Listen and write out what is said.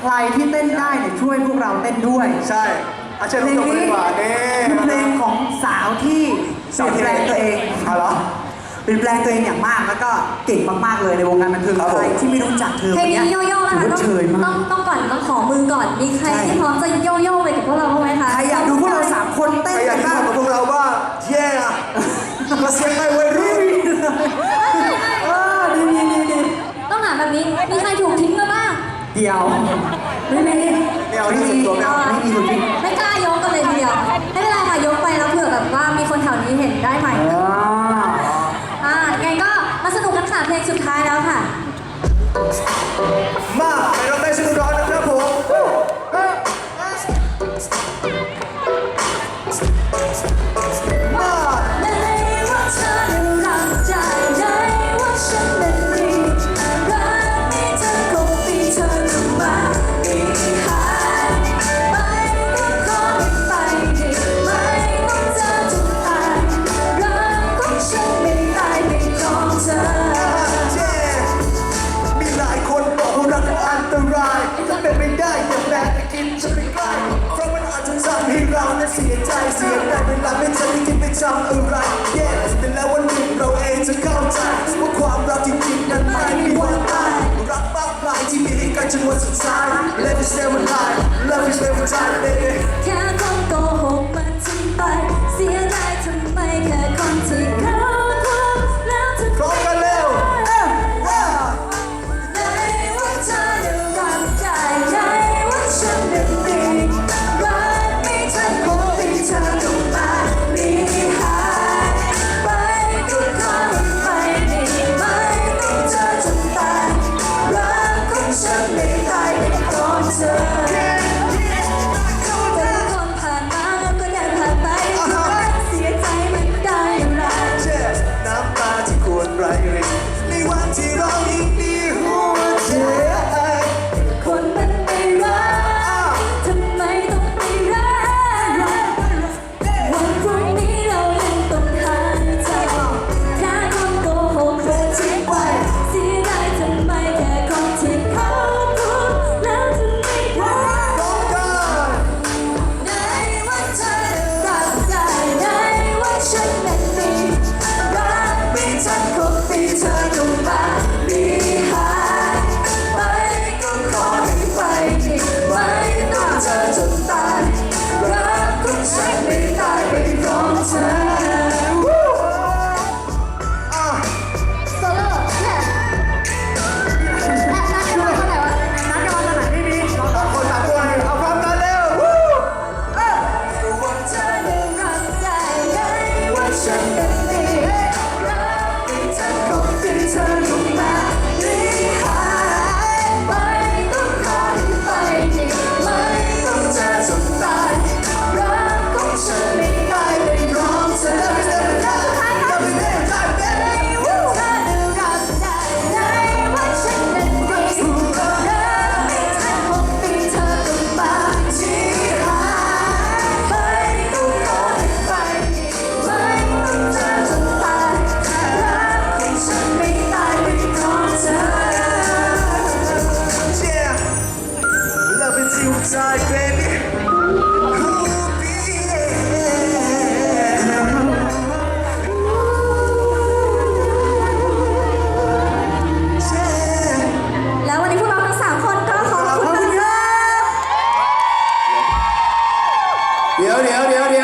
ใครที่เต้นได้เนี่ยช่วยพวกเราเต้นด้วย ใช่อาเชิญเพลทุกงคนนี้ดีกว่าเน่คือเพลงของสาวที่เปลี่ยนแปลงตัวเองเอาเหรอ เปลี่ยนแปลงตัวเองอย่างมากแล้วก็เก่งมากๆเลยในวงการบันเทิงครับผม ใครที่ไม่รู้จักเธอเพลงคนนี้เนี้ยโยโย่นะถือคะว่าต้องเชยต้มาอก งต้องก่อนต้องขอมือก่อน มีใครใช่ ที่พร้อมจะโยโย่ไปกับพวกเราบ้างไหมคะ ใครอยากดูพวกเราสามคนเต้นใครอยากักนที่บ้าง ทำกับพวกเราบ้างเย้อะมาเสียงไม่วัยรุ่น เออดีดีดีดี ต้องถามแบบนี้ มีใครถูกทิ้งมาบ้าง เดี๋ยวไม่มีไม่เอาที่สุดตัวไม่เอาไม่มีคนจริงไม่กล้ายกกันเลยทีเดียวไม่เป็นไรค่ะยกไปแล้วเผื่อแบบว่ามีคนแถวนี้เห็นได้ใหม่อ๋ออ่าไงก็มาสนุกกันค่ะเพลงสุดท้ายแล้วค่ะ มาไปเราได้สนุกร้อน ทำอะไรแย้แต่แล้ววันหนึ่งเราเองจะเข้าใจว่าความรักจริงๆนั้นไม่มีวันตายรักมากมายที่มีให้กันจนวันสุดท้าย Let me stay alive is you die baby Ooh, yeah แล้